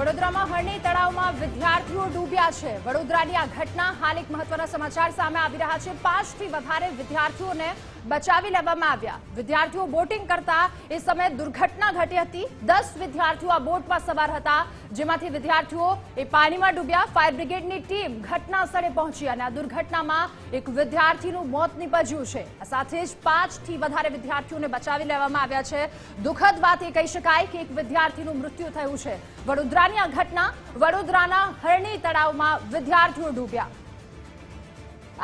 વડોદરામાં હરણી તળાવમાં વિદ્યાર્થીઓ ડૂબ્યા છે. વડોદરાની આ ઘટના હાલ એક મહત્વના સમાચાર સામે આવી રહ્યા છે. પાંચથી વધારે વિદ્યાર્થીઓને બચાવી લેવામાં આવ્યા. વિદ્યાર્થીઓ બોટિંગ કરતા એ સમયે દુર્ઘટના ઘટી હતી. દસ વિદ્યાર્થીઓ આ બોટમાં સવાર હતા, જેમાંથી વિદ્યાર્થીઓ એ પાણીમાં ડૂબ્યા. ફાયર બ્રિગેડની ટીમ ઘટના સ્થળે પહોંચી અને આ દુર્ઘટનામાં એક વિદ્યાર્થીનું મોત નીપજ્યું છે. સાથે જ પાંચથી વધારે વિદ્યાર્થીઓને બચાવી લેવામાં આવ્યા છે. દુઃખદ વાત એ કહી શકાય કે એક વિદ્યાર્થીનું મૃત્યુ થયું છે. વડોદરાની આ ઘટના વડોદરાના હરણી તળાવમાં વિદ્યાર્થીઓ ડૂબ્યા.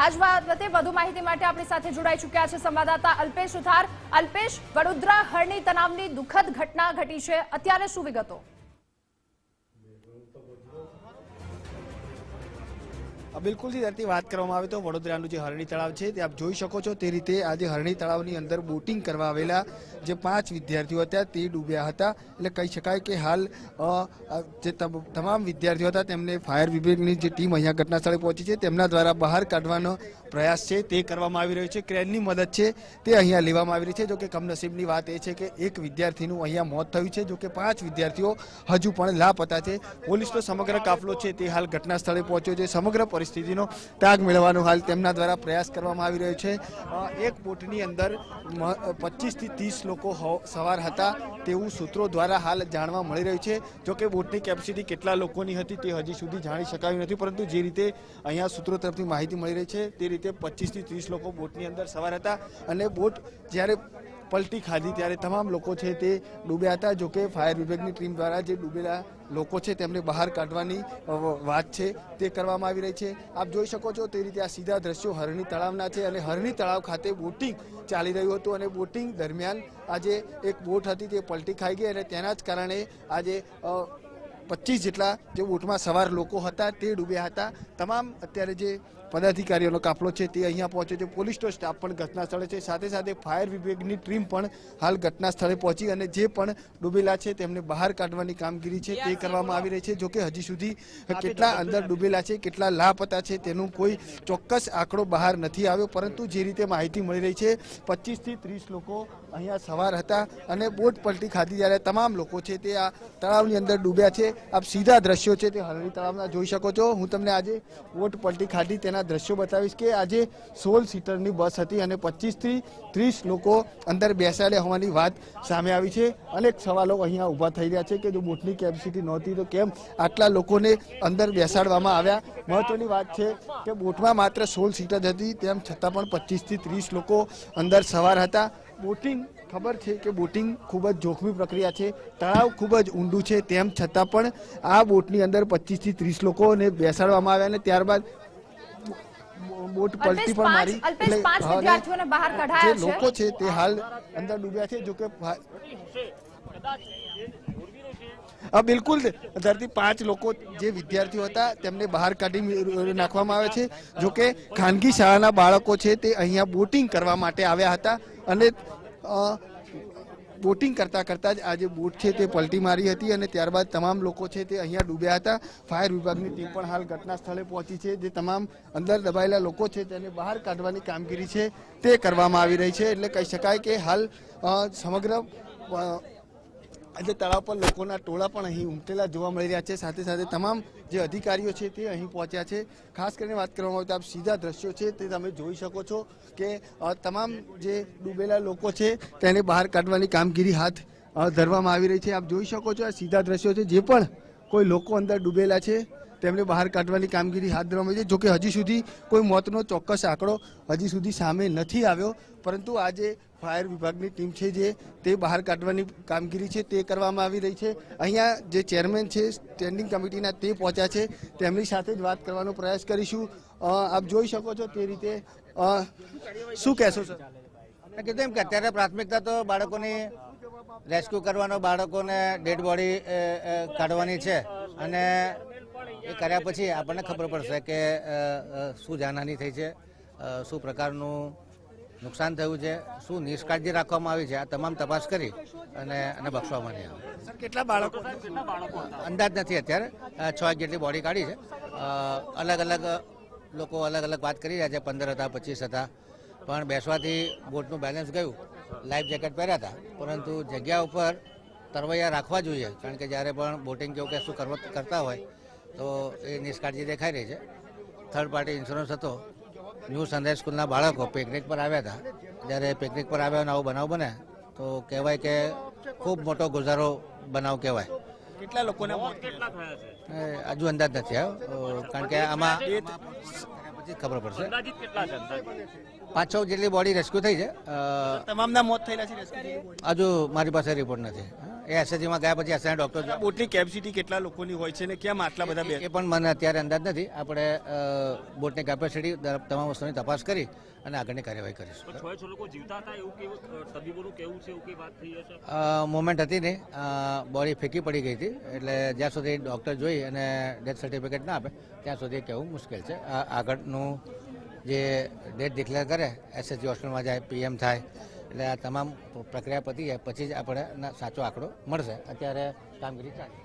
આજ બાબતે વધુ માહિતી માટે આપણી સાથે જોડાઈ ચૂક્યા છે સંવાદદાતા અલ્પેશ ઉથાર અલ્પેશ, વડોદરા હરણી તનાવની દુઃખદ ઘટના ઘટી છે. અત્યારે શું વિગતો? બિલકુલથી ધરતી વાત કરવામાં આવે તો વડોદરાનું જે હરણી તળાવ છે, તે આપ જોઈ શકો છો. તે રીતે આજે હરણી તળાવની અંદર બોટિંગ કરવા આવેલા જે પાંચ વિદ્યાર્થીઓ હતા, તે ડૂબ્યા હતા. એટલે કહી શકાય કે હાલ જે તમ- તમામ વિદ્યાર્થીઓ હતા, તેમને ફાયર વિભાગની જે ટીમ અહીંયા ઘટના સ્થળે પહોંચી છે, તેમના દ્વારા બહાર કાઢવાનો પ્રયાસ છે, તે કરવામાં આવી રહ્યો છે. ક્રેનની મદદ છે, તે અહીંયા લેવામાં આવી રહી છે. જો કે કમનસીબની વાત એ છે કે એક વિદ્યાર્થીનું અહીંયા મોત થયું છે, જો કે પાંચ વિદ્યાર્થીઓ હજુ પણ લાપતા છે. પોલીસનો સમગ્ર કાફલો છે, તે હાલ ઘટના સ્થળે પહોંચ્યો છે. સમગ્ર પરિસ્થિતિનો તાગ મેળવવાનો હાલ તેમના દ્વારા પ્રયાસ કરવામાં આવી રહ્યો છે. એક બોટની અંદર પચીસથી ત્રીસ લોકો સવાર હતા તેવું સૂત્રો દ્વારા હાલ જાણવા મળી રહ્યું છે. જો કે બોટની કેપેસિટી કેટલા લોકોની હતી તે હજી સુધી જાણી શકાયું નથી, પરંતુ જે રીતે અહીંયા સૂત્રો તરફથી માહિતી મળી રહી છે, તે રીતે પચીસથી ત્રીસ લોકો બોટની અંદર સવાર હતા. અને બોટ જ્યારે પલટી ખાધી ત્યારે તમામ લોકો છે તે ડૂબ્યા હતા. જોકે ફાયર વિભાગની ટીમ દ્વારા જે ડૂબેલા લોકો છે તેમને બહાર કાઢવાની વાત છે. તે કરવામાં આવી રહી છે. આપ જોઈ શકો છો તે રીતે આ સીધા દ્રશ્યો હરણી તળાવના છે અને હરણી તળાવ ખાતે બોટિંગ ચાલી રહ્યું હતું અને બોટિંગ દરમિયાન આજે એક બોટ હતી તે પલટી ખાઈ ગઈ અને તેના જ કારણે આજે પચીસ જેટલા જે બોટમાં સવાર લોકો હતા, તે ડૂબ્યા હતા. તમામ અત્યારે જે પદાધિકારીઓનો કાફલો છે તે અહીંયા પહોંચ્યો છે. પોલીસનો સ્ટાફ પણ ઘટના સ્થળે છે. સાથે સાથે ફાયર વિભાગની ટીમ પણ હાલ ઘટના સ્થળે પહોંચી અને જે પણ ડૂબેલા છે તેમને બહાર કાઢવાની કામગીરી છે તે કરવામાં આવી રહી છે. જોકે હજી સુધી કેટલા અંદર ડૂબેલા છે, કેટલા લાપતા છે તેનું કોઈ ચોક્કસ આંકડો બહાર નથી આવ્યો. પરંતુ જે રીતે માહિતી મળી રહી છે પચીસથી ત્રીસ લોકો અહીંયા સવાર હતા અને બોટ પલટી ખાધી જ્યારે તમામ લોકો છે તે આ તળાવની અંદર ડૂબ્યા છે. આપ સીધા દ્રશ્યો છે તે હરણી તળાવના જોઈ શકો છો. હું તમને આજે બોટ પલટી ખાધી તેના દ્રશ્યો બતાવીશ કે આજે સોળ સીટરની બસ હતી અને પચીસથી ત્રીસ લોકો અંદર બેસાડ્યા હોવાની વાત સામે આવી છે. અનેક સવાલો અહીંયા ઊભા થઈ રહ્યા છે કે જો બોટની કેપેસિટી નહોતી તો કેમ આટલા લોકોને અંદર બેસાડવામાં આવ્યા? મહત્વની વાત છે કે બોટમાં માત્ર સોળ સીટર જ હતી, તેમ છતાં પણ પચીસથી ત્રીસ લોકો અંદર સવાર હતા. બોટિંગ ખબર છે કે બોટિંગ ખૂબ જ જોખમી પ્રક્રિયા છે તળાવ ખૂબ જ ઊંડું છે તેમ છતાં પણ આ બોટની અંદર પચીસથી ત્રીસ લોકોને બેસાડવામાં આવ્યા અને ત્યારબાદ બોટ પલટી પણ મારી. જે લોકો છે તે હાલ અંદર ડૂબ્યા છે જો કે ફા- હા બિલકુલ. ધરતી પાંચ લોકો જે વિદ્યાર્થીઓ હતા, તેમને બહાર કાઢી નાખવામાં આવે છે. જો કે ખાનગી શાળાના બાળકો છે તે અહીંયા બોટિંગ કરવા માટે આવ્યા હતા અને બોટિંગ કરતા કરતા જ આ જે બોટ છે તે પલટી મારી હતી અને ત્યારબાદ તમામ લોકો છે તે અહીંયા ડૂબ્યા હતા. ફાયર વિભાગની ટીમ પણ હાલ ઘટના સ્થળે પહોંચી છે. જે તમામ અંદર દબાયેલા લોકો છે તેને બહાર કાઢવાની કામગીરી છે તે કરવામાં આવી રહી છે. એટલે કહી શકાય કે હાલ સમગ્ર આજે તળાવ પર લોકોના ટોળા પણ અહીં ઉમટેલા જોવા મળી રહ્યા છે. સાથે સાથે તમામ જે અધિકારીઓ છે તે અહીં પહોંચ્યા છે. ખાસ કરીને વાત કરવામાં આવે તો આપ સીધા દ્રશ્યો છે તે તમે જોઈ શકો છો કે તમામ જે ડૂબેલા લોકો છે તેને બહાર કાઢવાની કામગીરી હાથ ધરવામાં આવી રહી છે. આપ જોઈ શકો છો આ સીધા દ્રશ્યો છે. જે પણ કોઈ લોકો અંદર ડૂબેલા છે તેમને બહાર કાઢવાની કામગીરી હાથ ધરવામાં આવી છે. જોકે હજી સુધી કોઈ મોતનો ચોક્કસ આંકડો હજી સુધી સામે નથી આવ્યો. પરંતુ આજે ફાયર વિભાગની ટીમ છે જે તે બહાર કાઢવાની કામગીરી છે, તે કરવામાં આવી રહી છે. અહીંયા જે ચેરમેન છે, સ્ટેન્ડિંગ કમિટીના તે પહોંચ્યા છે. તેમની સાથે જ વાત કરવાનો પ્રયાસ કરીશું. આપ જોઈ શકો છો તે રીતે. શું કહેશો, સર? કીધું એમ કે અત્યારે પ્રાથમિકતા તો બાળકોની રેસ્ક્યુ કરવાનો, બાળકોને ડેડ બોડી કાઢવાની છે. અને એ કર્યા પછી આપણને ખબર પડશે કે શું જાનહાની થઈ છે શું પ્રકારનું નુકસાન થયું છે શું નિષ્કાળજી રાખવામાં આવી છે આ તમામ તપાસ કરી અને અને બક્ષવામાં નહીં આવે. કેટલા બાળકો? અંદાજ નથી અત્યારે. છ એક જેટલી બોડી કાઢી છે. અલગ અલગ લોકો અલગ અલગ વાત કરી રહ્યા છે. પંદર હતા પચીસ હતા. પણ બેસવાથી બોટનું બેલેન્સ ગયું. લાઈફ જેકેટ પહેર્યા હતા. પરંતુ જગ્યા ઉપર તરવૈયા રાખવા જોઈએ. કારણ કે જ્યારે પણ બોટિંગ કેવું કે શું કરવા કરતા હોય તો એ નિષ્કાળજી દેખાઈ રહી છે. થર્ડ પાર્ટી ઇન્સ્યોરન્સ હતો. ન્યૂ સનરાઈઝ સ્કૂલના બાળકો પિકનિક પર આવ્યા હતા. જ્યારે પિકનિક પર આવ્યા અને આવો બનાવ બને તો કહેવાય કે ખૂબ મોટો ગુજારો બનાવ કહેવાય. કેટલા લોકોને એ હજુ અંદાજ નથી આવ્યો કારણ કે આમાં આમાં પછી ખબર પડશે. પાંચ છ જેટલી બોડી રેસ્ક્યુ થઈ છે. તમામના મોત થયેલા છે હજુ મારી પાસે રિપોર્ટ નથી. એ એસએજીમાં ગયા પછી એસઆઈ ડોક્ટર બોટની કેપેસિટી કેટલા લોકોની હોય છે ને કેમ આટલા બધા બે એ પણ મને અત્યારે અંદાજ નથી. આપણે બોટની કેપેસિટી તમામ વસ્તુની તપાસ કરી અને આગળની કાર્યવાહી કરીશું. છ છ લોકો જીવતા હતા એવું કેવું તબીબોનું કેવું છે? એવું કઈ વાત થઈ હશે? મોમેન્ટ હતી નહીં. બોડી ફેંકી પડી ગઈ હતી. એટલે જ્યાં સુધી ડૉક્ટર જોઈ અને ડેથ સર્ટિફિકેટ ના આપે ત્યાં સુધી કહેવું મુશ્કેલ છે. આગળનું જે ડેટ ડિક્લેર કરે એસએસજી હોસ્પિટલમાં જાય પીએમ થાય એટલે આ તમામ પ્રક્રિયા પતી જાય પછી જ આપણે સાચો આંકડો મળશે. અત્યારે કામગીરી ચાલે.